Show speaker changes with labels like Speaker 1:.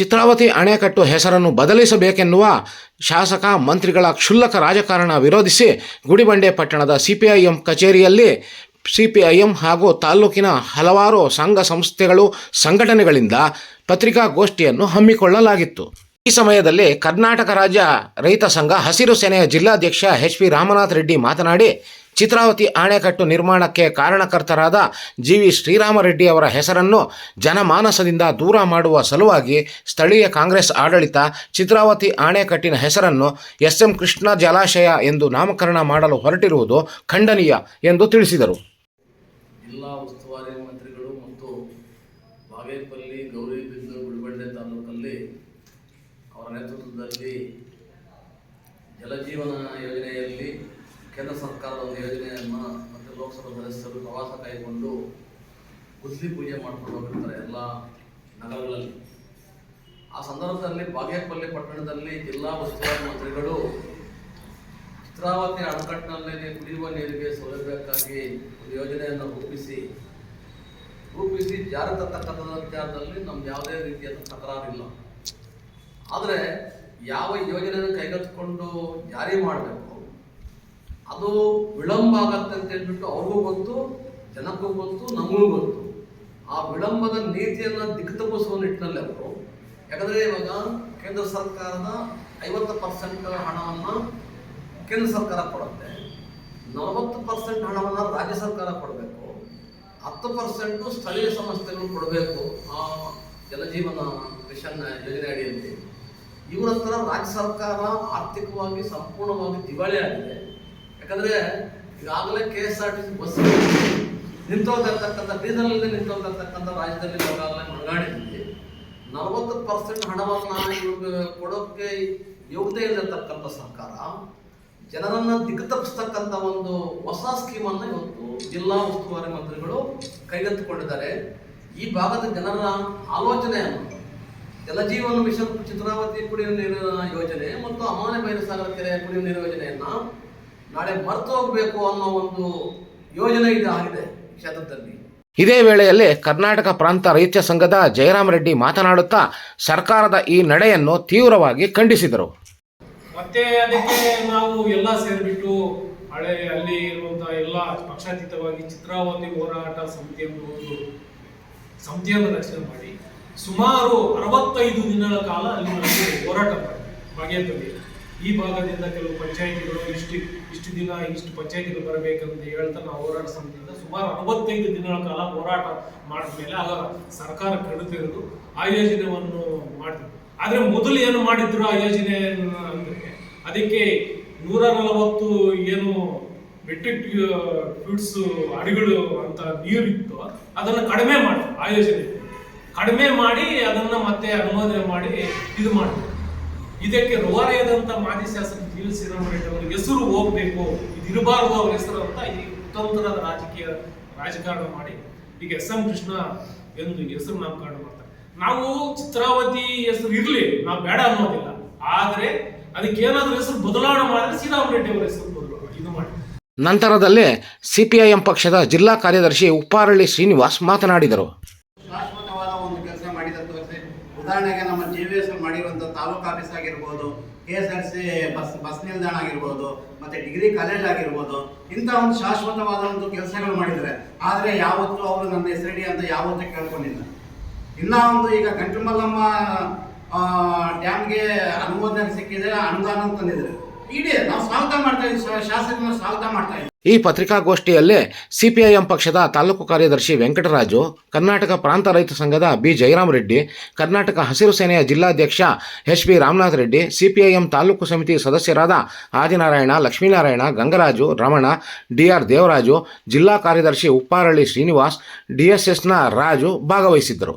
Speaker 1: ಚಿತ್ರಾವತಿ ಅಣೆಕಟ್ಟು ಹೆಸರನ್ನು ಬದಲಿಸಬೇಕೆನ್ನುವ ಶಾಸಕ ಮಂತ್ರಿಗಳ ಕ್ಷುಲ್ಲಕ ರಾಜಕಾರಣ ವಿರೋಧಿಸಿ ಗುಡಿಬಂಡೆ ಪಟ್ಟಣದ ಸಿಪಿಐಎಂ ಕಚೇರಿಯಲ್ಲಿ ಸಿಪಿಐಎಂ ಹಾಗೂ ತಾಲೂಕಿನ ಹಲವಾರು ಸಂಘ ಸಂಸ್ಥೆಗಳು ಸಂಘಟನೆಗಳಿಂದ ಪತ್ರಿಕಾಗೋಷ್ಠಿಯನ್ನು ಹಮ್ಮಿಕೊಳ್ಳಲಾಗಿತ್ತು. ಈ ಸಮಯದಲ್ಲಿ ಕರ್ನಾಟಕ ರಾಜ್ಯ ರೈತ ಸಂಘ ಹಸಿರು ಸೇನೆಯ ಜಿಲ್ಲಾಧ್ಯಕ್ಷ ಎಚ್ ಪಿ ರಾಮನಾಥ್ ರೆಡ್ಡಿ ಮಾತನಾಡಿ ಚಿತ್ರಾವತಿ ಅಣೆಕಟ್ಟು ನಿರ್ಮಾಣಕ್ಕೆ ಕಾರಣಕರ್ತರಾದ ಜಿ ವಿ ಶ್ರೀರಾಮರೆಡ್ಡಿ ಅವರ ಹೆಸರನ್ನು ಜನಮಾನಸದಿಂದ ದೂರ ಮಾಡುವ ಸಲುವಾಗಿ ಸ್ಥಳೀಯ ಕಾಂಗ್ರೆಸ್ ಆಡಳಿತ ಚಿತ್ರಾವತಿ ಅಣೆಕಟ್ಟಿನ ಹೆಸರನ್ನು ಎಸ್ ಎಂ ಕೃಷ್ಣ ಜಲಾಶಯ ಎಂದು ನಾಮಕರಣ ಮಾಡಲು ಹೊರಟಿರುವುದು ಖಂಡನೀಯ ಎಂದು ತಿಳಿಸಿದರು
Speaker 2: ಜಿಲ್ಲಾ ಉಸ್ತುವಾರಿ ಮಂತ್ರಿಗಳು ಮತ್ತು ಬಾಗೇಪಲ್ಲಿ ಗೌರಿಬಿದನೂರು ಗುಡಿಬಂಡೆ ತಾಲೂಕಲ್ಲಿ ಅವರ ನೇತೃತ್ವದಲ್ಲಿ ಜಲಜೀವನ ಯೋಜನೆಯಲ್ಲಿ ಕೇಂದ್ರ ಸರ್ಕಾರದ ಒಂದು ಮತ್ತೆ ಲೋಕಸಭಾ ಸದಸ್ಯರು ಪ್ರವಾಸ ಕೈಗೊಂಡು ಕುಸಲಿ ಪೂಜೆ ಮಾಡ್ಕೊಂಡು ಹೋಗಿರ್ತಾರೆ ಎಲ್ಲ ನಗರಗಳಲ್ಲಿ. ಆ ಸಂದರ್ಭದಲ್ಲಿ ಬಾಗೇಪಲ್ಲಿ ಪಟ್ಟಣದಲ್ಲಿ ಜಿಲ್ಲಾ ಉಸ್ತುವಾರಿ ಮಂತ್ರಿಗಳು ಚಿತ್ರಾವತಿ ಅಣೆಕಟ್ಟಿನಲ್ಲಿ ಕುಡಿಯುವ ನೀರಿಗೆ ಸೌಲಭ್ಯಕ್ಕಾಗಿ ಒಂದು ಯೋಜನೆಯನ್ನು ರೂಪಿಸಿ ರೂಪಿಸಿ ಜಾರಿ ತರ್ತಕ್ಕಂಥ ವಿಚಾರದಲ್ಲಿ ನಮ್ಗೆ ಯಾವುದೇ ರೀತಿಯಾದ ತಕರಾರಿಲ್ಲ. ಆದರೆ ಯಾವ ಯೋಜನೆಯನ್ನು ಕೈಗೆತ್ತಿಕೊಂಡು ಜಾರಿ ಮಾಡಬೇಕು? ಅದು ವಿಳಂಬ ಆಗತ್ತೆ ಅಂತ ಹೇಳ್ಬಿಟ್ಟು ಅವ್ರಿಗೂ ಗೊತ್ತು, ಜನಕ್ಕೂ ಗೊತ್ತು, ನಮಗೂ ಗೊತ್ತು. ಆ ವಿಳಂಬದ ನೀತಿಯನ್ನು ದಿಗ್ತಗೊಳಿಸುವ ನಿಟ್ಟಿನಲ್ಲಿ ಅವರು, ಯಾಕಂದರೆ ಇವಾಗ ಕೇಂದ್ರ ಸರ್ಕಾರದ ಐವತ್ತು ಪರ್ಸೆಂಟ್ ಹಣವನ್ನು ಕೇಂದ್ರ ಸರ್ಕಾರ ಕೊಡುತ್ತೆ. ನಲವತ್ತು ಪರ್ಸೆಂಟ್ ಹಣವನ್ನು ರಾಜ್ಯ ಸರ್ಕಾರ ಕೊಡಬೇಕು. ಹತ್ತು ಪರ್ಸೆಂಟು ಸ್ಥಳೀಯ ಸಂಸ್ಥೆಗಳು ಕೊಡಬೇಕು ಆ ಜನಜೀವನ ಮಿಷನ್ ಯೋಜನೆ ಅಡಿಯಲ್ಲಿ. ಇವರ ಹತ್ರ ರಾಜ್ಯ ಸರ್ಕಾರ ಆರ್ಥಿಕವಾಗಿ ಸಂಪೂರ್ಣವಾಗಿ ದಿವಾಳಿ ಆಗಿದೆ ಯಾಕಂದರೆ ಈಗಾಗಲೇ K S R T C bus ನಿಂತೋಗಿರ್ತಕ್ಕಂಥ diesel ನಿಂತೋಗಿರ್ತಕ್ಕಂಥ ರಾಜ್ಯದಲ್ಲಿ ಈಗಾಗಲೇ ಮಣಗಾಡಿದ್ವಿ ನಲವತ್ತು ಪರ್ಸೆಂಟ್ ಹಣವನ್ನು ಇವ್ರಿಗೆ ಕೊಡೋಕ್ಕೆ ಯೋಗ್ಯತೆ ಇಲ್ಲತಕ್ಕಂಥ ಸರ್ಕಾರ ಜನರನ್ನ ದಿಗ್ತಪ್ಪಿಸ್ತಕ್ಕಂಥ ಒಂದು ಹೊಸ ಸ್ಕೀಮನ್ನು ಇವತ್ತು ಜಿಲ್ಲಾ ಉಸ್ತುವಾರಿ ಮಂತ್ರಿಗಳು ಕೈಗೆತ್ತಿಕೊಂಡಿದ್ದಾರೆ. ಈ ಭಾಗದ ಜನರ ಆಲೋಚನೆಯನ್ನು, ಜಲಜೀವನ ಮಿಷನ್ ಚಿತ್ರಾವತಿ ಕುಡಿಯುವ ನೀರಿನ ಯೋಜನೆ ಮತ್ತು ಅಮಾನ ಬೈರಸಾಗರ ಕೆರೆ ಕುಡಿಯುವ ನೀರು ಯೋಜನೆಯನ್ನ ನಾಳೆ ಮರೆತು ಹೋಗಬೇಕು ಅನ್ನೋ ಒಂದು ಯೋಜನೆ ಇದು ಆಗಿದೆ ಕ್ಷೇತ್ರದಲ್ಲಿ.
Speaker 1: ಇದೇ ವೇಳೆಯಲ್ಲಿ ಕರ್ನಾಟಕ ಪ್ರಾಂತ ರೈತ ಸಂಘದ ಜಯರಾಮ್ ರೆಡ್ಡಿ ಮಾತನಾಡುತ್ತಾ ಸರ್ಕಾರದ ಈ ನಡೆಯನ್ನು ತೀವ್ರವಾಗಿ ಖಂಡಿಸಿದರು.
Speaker 3: ಮತ್ತೆ ಅದಕ್ಕೆ ನಾವು ಎಲ್ಲ ಸೇರಿಬಿಟ್ಟು ಹಳೆ ಅಲ್ಲಿ ಇರುವಂತಹ ಎಲ್ಲ ಪಕ್ಷಾತೀತವಾಗಿ ಚಿತ್ರಾವತಿ ಹೋರಾಟ ಸಮಿತಿ ಎಂಬುದು ಸಮಿತಿಯನ್ನು ರಚನೆ ಮಾಡಿ ಸುಮಾರು ಅರವತ್ತೈದು ದಿನಗಳ ಕಾಲ ಅಲ್ಲಿ ನಾವು ಹೋರಾಟ ಮಾಡಿ. ಬಾಗೇಪಲ್ಲಿ ಈ ಭಾಗದಿಂದ ಕೆಲವು ಪಂಚಾಯಿತಿಗಳು ಇಷ್ಟು ಇಷ್ಟು ದಿನ ಇಷ್ಟು ಪಂಚಾಯಿತಿಗಳು ಬರಬೇಕಂತ ಹೇಳ್ತಾ ನಾವು ಹೋರಾಟ ಸಮಿತಿಯಿಂದ ಸುಮಾರು ಅರವತ್ತೈದು ದಿನಗಳ ಕಾಲ ಹೋರಾಟ ಮಾಡಿದ ಮೇಲೆ ಆಗ ಸರ್ಕಾರ ಕಡಿತಿರೋದು ಆ ಯೋಜನೆಯನ್ನು ಮಾಡಿದ್ರು. ಆದರೆ ಮೊದಲು ಏನು ಮಾಡಿದ್ರು ಆ ಯೋಜನೆ ಅಂದ್ರೆ ಅದಕ್ಕೆ ನೂರ ನಲವತ್ತು ಏನು ಮೆಟ್ರಿಕ್ ಫ್ಯೂಟ್ಸ್ ಅಡಿಗಳು ಅಂತ ನೀರಿತ್ತು, ಅದನ್ನು ಕಡಿಮೆ ಮಾಡಿದ್ರು ಆ ಯೋಜನೆ ಕಡಿಮೆ ಮಾಡಿ ಅದನ್ನ ಮತ್ತೆ ಅನುಮೋದನೆ ಮಾಡಿ ಇದು ಮಾಡಿದ್ರು. ಇದಕ್ಕೆ ರೋವಾಲಯದಂತ ಮಾಜಿ ಶಾಸಕ ಜಿ ಎಲ್ ಶ್ರೀರಾಮರೆಡ್ಡಿ ಅವರ ಹೆಸರು ಹೋಗ್ಬೇಕು, ಇದು ಅವ್ರ ಹೆಸರು ಅಂತ ಈ ಕುತಂತ್ರದ ರಾಜಕೀಯ ರಾಜಕಾರಣ ಮಾಡಿ ಈಗ ಎಸ್ ಎಂ ಕೃಷ್ಣ ಎಂದು ಹೆಸರು ನಾಮಕರಣ ಮಾಡ್ತಾರೆ. ನಾವು ಚಿತ್ರಾವತಿ ಹೆಸರು ಇರಲಿ, ನಾವು ಬೇಡ ಅನ್ನೋದಿಲ್ಲ. ಆದ್ರೆ ಅದಕ್ಕೆ ಏನಾದ್ರೂ ಹೆಸರು ಬದಲಾವಣೆ ಮಾಡಿದ್ರೆ ಶ್ರೀರಾಮರೆಡ್ಡಿ ಅವರ ಹೆಸರು ಬದಲಾವಣೆ, ಇದು ಮಾಡಿ.
Speaker 1: ನಂತರದಲ್ಲಿ ಸಿಪಿಐಎಂ ಪಕ್ಷದ ಜಿಲ್ಲಾ ಕಾರ್ಯದರ್ಶಿ ಉಪ್ಪಾರಳ್ಳಿ ಶ್ರೀನಿವಾಸ್ ಮಾತನಾಡಿದರು
Speaker 4: ಶಾಶ್ವತವಾದ ಒಂದು ಕೆಲಸ ಮಾಡಿದ ತೋರಿಸಿ ಉದಾಹರಣೆಗೆ ನಮ್ಮ ಜಿ ವಿ ಎಸ್ ಮಾಡಿರುವಂಥ ತಾಲೂಕು ಆಫೀಸ್ ಆಗಿರ್ಬೋದು, K S R C bus bus ನಿಲ್ದಾಣ ಆಗಿರ್ಬೋದು, ಮತ್ತೆ ಡಿಗ್ರಿ ಕಾಲೇಜ್ ಆಗಿರ್ಬೋದು ಇಂಥ ಒಂದು ಶಾಶ್ವತವಾದಂಥ ಕೆಲಸಗಳು ಮಾಡಿದ್ದಾರೆ ಆದರೆ ಯಾವತ್ತೂ ಅವರು ನನ್ನ ಹೆಸರಿಡಿ ಅಂತ ಯಾವತ್ತೂ ಕೇಳ್ಕೊಂಡಿಲ್ಲ. ಇನ್ನ ಒಂದು ಈಗ ಗಂಟುಮಲ್ಲಮ್ಮ ಡ್ಯಾಮ್ಗೆ ಅನುಮೋದನೆ ಸಿಕ್ಕಿದೆ ಅನುದಾನ ತಂದಿದ್ದಾರೆ
Speaker 1: ಈ ಪತ್ರಿಕಾಗೋಷ್ಠಿಯಲ್ಲೇ ಸಿಪಿಐಎಂ ಪಕ್ಷದ ತಾಲೂಕು ಕಾರ್ಯದರ್ಶಿ ವೆಂಕಟರಾಜು, ಕರ್ನಾಟಕ ಪ್ರಾಂತ ರೈತ ಸಂಘದ ಬಿ. ಜಯರಾಮ್ ರೆಡ್ಡಿ, ಕರ್ನಾಟಕ ಹಸಿರು ಸೇನೆಯ ಜಿಲ್ಲಾಧ್ಯಕ್ಷ H B Ramanath Reddy, CPIM taluk ಸಮಿತಿ ಸದಸ್ಯರಾದ ಆದಿನಾರಾಯಣ, ಲಕ್ಷ್ಮೀನಾರಾಯಣ, ಗಂಗರಾಜು, ರಮಣ, ಡಿಆರ್ ದೇವರಾಜು, ಜಿಲ್ಲಾ ಕಾರ್ಯದರ್ಶಿ ಉಪ್ಪಾರಳ್ಳಿ ಶ್ರೀನಿವಾಸ್ ಡಿಎಸ್ಎಸ್ನ ರಾಜು ಭಾಗವಹಿಸಿದ್ದರು.